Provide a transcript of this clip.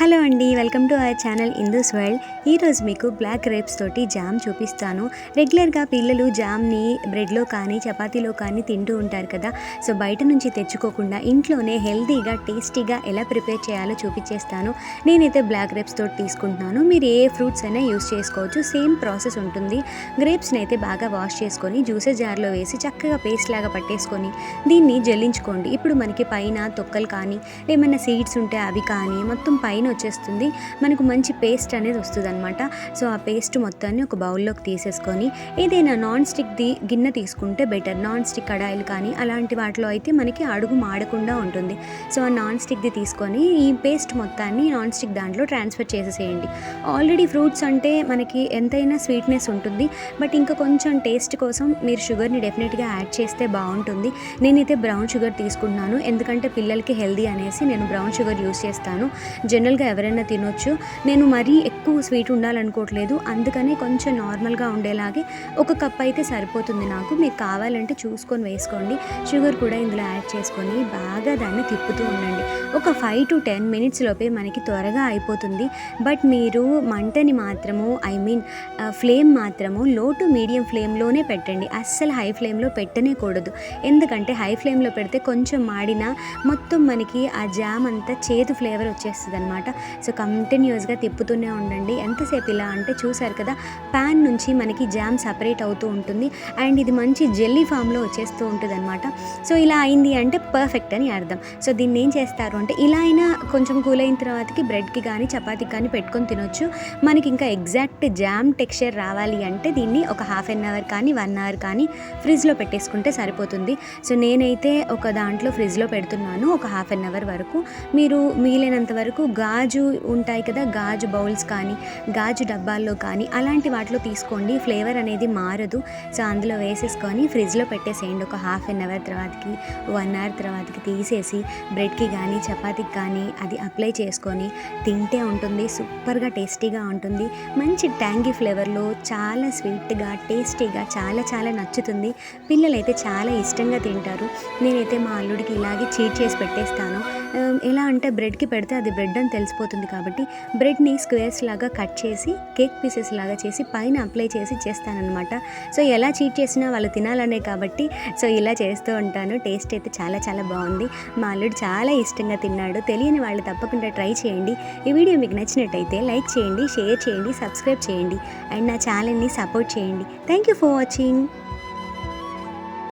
Hello అండి welcome to our channel Indhus world. ఈరోజు మీకు బ్లాక్ గ్రేప్స్ తోటి జామ్ చూపిస్తాను. రెగ్యులర్గా పిల్లలు జామ్ని బ్రెడ్లో కానీ చపాతీలో కానీ తింటూ ఉంటారు కదా సో బయట నుంచి తెచ్చుకోకుండా ఇంట్లోనే హెల్తీగా టేస్టీగా ఎలా ప్రిపేర్ చేయాలో చూపించేస్తాను. నేనైతే బ్లాక్ గ్రేప్స్ తోటి తీసుకుంటున్నాను. మీరు ఏ ఫ్రూట్స్ అయినా యూస్ చేసుకోవచ్చు. సేమ్ ప్రాసెస్ ఉంటుంది. గ్రేప్స్ని అయితే బాగా వాష్ చేసుకొని జ్యూసెస్ జార్లో వేసి చక్కగా పేస్ట్ లాగా పట్టేసుకొని దీన్ని జల్లించుకోండి. ఇప్పుడు మనకి పైన తొక్కలు కానీ ఏమైనా సీడ్స్ ఉంటే అవి కానీ మొత్తం పైన వచ్చేస్తుంది. మనకు మంచి పేస్ట్ అనేది వస్తుంది అనమాట సో ఆ పేస్ట్ మొత్తాన్ని ఒక బౌల్లోకి తీసేసుకొని ఏదైనా నాన్ స్టిక్ ది గిన్నె తీసుకుంటే బెటర్. నాన్ స్టిక్ కడాయిలు కానీ అలాంటి వాటిలో అయితే మనకి అడుగు మాడకుండా ఉంటుంది. సో ఆ నాన్ స్టిక్ది తీసుకొని ఈ పేస్ట్ మొత్తాన్ని నాన్ స్టిక్ దాంట్లో ట్రాన్స్ఫర్ చేసేసేయండి. ఆల్రెడీ ఫ్రూట్స్ అంటే మనకి ఎంతైనా స్వీట్నెస్ ఉంటుంది. బట్ ఇంకా కొంచెం టేస్ట్ కోసం మీరు షుగర్ని డెఫినెట్గా యాడ్ చేస్తే బాగుంటుంది. నేనైతే బ్రౌన్ షుగర్ తీసుకుంటున్నాను. ఎందుకంటే పిల్లలకి హెల్దీ అనేసి నేను బ్రౌన్ షుగర్ యూస్ చేస్తాను. జనరల్గా ఎవరైనా తినొచ్చు. నేను మరీ ఎక్కువ స్వీట్ ఉండాలనుకోవట్లేదు. అందుకనే కొంచెం నార్మల్గా ఉండేలాగే ఒక కప్ అయితే సరిపోతుంది నాకు. మీకు కావాలంటే చూసుకొని వేసుకోండి. షుగర్ కూడా ఇందులో యాడ్ చేసుకొని బాగా దాన్ని తిప్పుతూ ఉండండి. ఒక ఫైవ్ టు టెన్ మినిట్స్ లోపే మనకి త్వరగా అయిపోతుంది. బట్ మీరు మంటని మాత్రము ఐ మీన్ ఫ్లేమ్ మాత్రము లో టు మీడియం ఫ్లేమ్లోనే పెట్టండి. అస్సలు హై ఫ్లేమ్లో పెట్టనే కూడదు ఎందుకంటే హై ఫ్లేమ్లో పెడితే కొంచెం మాడినా మొత్తం మనకి ఆ జామ్ అంతా చేదు ఫ్లేవర్ వచ్చేస్తుంది అనమాట సో కంటిన్యూస్గా తిప్పుతూనే ఉండండి. ఎంతసేపు ఇలా అంటే చూసారు కదా ప్యాన్ నుంచి మనకి జామ్ సపరేట్ అవుతూ ఉంటుంది. అండ్ ఇది మంచి జెల్లీ ఫామ్లో వచ్చేస్తూ ఉంటుంది అనమాట సో ఇలా అయింది అంటే పర్ఫెక్ట్ అని అర్థం. సో దీన్ని ఏం చేస్తారు అంటే ఇలా అయినా కొంచెం కూల్ అయిన తర్వాతకి బ్రెడ్కి కానీ చపాతీకి కానీ పెట్టుకొని తినొచ్చు. మనకి ఇంకా ఎగ్జాక్ట్ జామ్ టెక్స్చర్ రావాలి అంటే దీన్ని ఒక హాఫ్ అన్ అవర్ కానీ వన్ అవర్ కానీ ఫ్రిడ్జ్లో పెట్టేసుకుంటే సరిపోతుంది. సో నేనైతే ఒక దాంట్లో ఫ్రిడ్జ్లో పెడుతున్నాను ఒక హాఫ్ అన్ అవర్ వరకు. మీరు మిగిలినంత వరకు గాజు ఉంటాయి కదా గాజు బౌల్స్ కానీ గాజు డబ్బాల్లో కానీ అలాంటి వాటిలో తీసుకోండి. ఫ్లేవర్ అనేది మారదు. సో అందులో వేసేసుకొని ఫ్రిడ్జ్లో పెట్టేసేయండి. ఒక హాఫ్ అన్ అవర్ తర్వాతకి వన్ అవర్ తర్వాతకి తీసేసి బ్రెడ్కి కానీ చపాతీకి కానీ అది అప్లై చేసుకొని తింటే ఉంటుంది. సూపర్గా టేస్టీగా ఉంటుంది. మంచి ట్యాంగీ ఫ్లేవర్లో చాలా స్వీట్గా టేస్టీగా చాలా చాలా నచ్చుతుంది. పిల్లలైతే చాలా ఇష్టంగా తింటారు. నేనైతే మా అల్లుడికి ఇలాగే చీట్ చేసి పెట్టేస్తాను. Um, ఎలా అంటే బ్రెడ్కి పెడితే అది బ్రెడ్ అని తెలిసిపోతుంది కాబట్టి బ్రెడ్ని స్క్వేర్స్ లాగా కట్ చేసి కేక్ పీసెస్ లాగా చేసి పైన అప్లై చేసి చేస్తానన్నమాట. సో ఎలా చీట్ చేసినా వాళ్ళు తినాలనే కాబట్టి సో ఇలా చేస్తూ ఉంటాను. టేస్ట్ అయితే చాలా చాలా బాగుంది. మా అల్లుడు చాలా ఇష్టంగా తిన్నాడు. తెలియని వాళ్ళు తప్పకుండా ట్రై చేయండి. ఈ వీడియో మీకు నచ్చినట్టయితే లైక్ చేయండి షేర్ చేయండి సబ్స్క్రైబ్ చేయండి. అండ్ నా ఛానల్ని సపోర్ట్ చేయండి. Thank you for watching.